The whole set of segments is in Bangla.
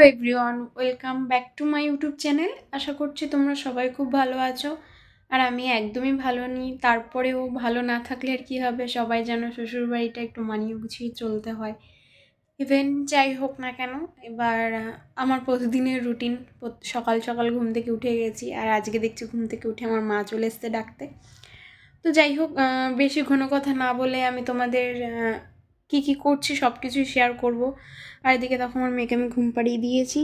Hello everyone, welcome back to my YouTube channel. আশা করছি তোমরা সবাই খুব ভালো আছো। আর আমি একদমই ভালো নিই, তারপরেও ভালো না থাকলে আর কী হবে? সবাই যেন শ্বশুরবাড়িটা একটু মানিয়ে গুছিয়ে চলতে হয়। ইভেন যাই হোক না কেন, এবার আমার প্রতিদিনের রুটিন সকাল সকাল ঘুম থেকে উঠে গেছি, আর আজকে দেখছি ঘুম থেকে উঠে আমার মা চলে এসছে ডাকতে। তো যাই হোক বেশি ঘন কথা না বলে আমি তোমাদের কি কি করছি সব কিছুই শেয়ার করব। আর এদিকে তখন আমার মেয়েকে আমি ঘুম পাড়িয়ে দিয়েছি।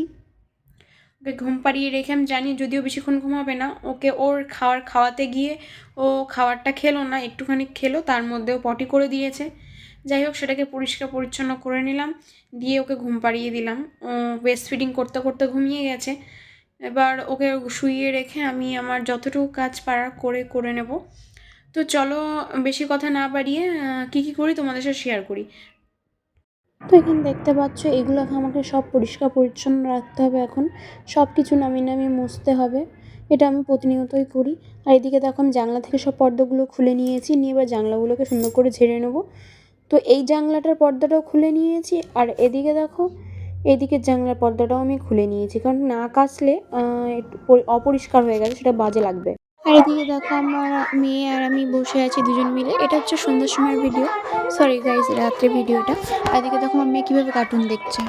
ওকে ঘুম পাড়িয়ে রেখে আমি জানি যদিও বেশিক্ষণ ঘুমাবে না, ওকে ওর খাওয়ার খাওয়াতে গিয়ে ও খাবারটা খেলো না, একটুখানি খেলো, তার মধ্যেও পটি করে দিয়েছে। যাই হোক, সেটাকে পরিষ্কার পরিচ্ছন্ন করে নিলাম, দিয়ে ওকে ঘুম পাড়িয়ে দিলাম। ও ব্রেস্ট ফিডিং করতে করতে ঘুমিয়ে গেছে। এবার ওকে শুইয়ে রেখে আমি আমার যতটুকু কাজ পারার করে করে নেব। তো চলো, বেশি কথা না বাড়িয়ে কী কী করি তোমাদের সাথে শেয়ার করি? তো এখানে দেখতে পাচ্ছ এগুলোকে আমাকে সব পরিষ্কার পরিচ্ছন্ন রাখতে হবে এখন। সব কিছু নামিয়ে নামিয়ে মুছতে হবে। এটা আমি প্রতিনিয়তই করি। আর এদিকে দেখো, আমি জানলা থেকে সব পর্দাগুলো খুলে নিয়েছি। নিয়ে এবার জানলাগুলোকে সুন্দর করে ঝেড়ে নেব। তো এই জানলাটার পর্দাটাও খুলে নিয়েছি। আর এদিকে দেখো, এদিকের জানলার পর্দাটাও আমি খুলে নিয়েছি। কারণ না কাচলে অপরিষ্কার হয়ে গেছে সেটা বাজে লাগবে। আর এদিকে দেখো আমার মেয়ে আর আমি বসে আছি দুজন মিলে। এটা হচ্ছে সন্ধ্যার সময়ের ভিডিও সরি গাইজ রাত্রে ভিডিওটা আর এদিকে দেখো আমার মেয়ে কীভাবে কার্টুন দেখছে।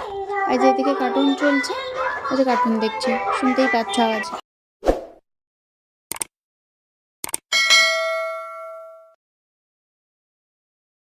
আর যে এদিকে কার্টুন চলছে যে কার্টুন দেখছে। শুনতেই পাচ্ছ আওয়াজ।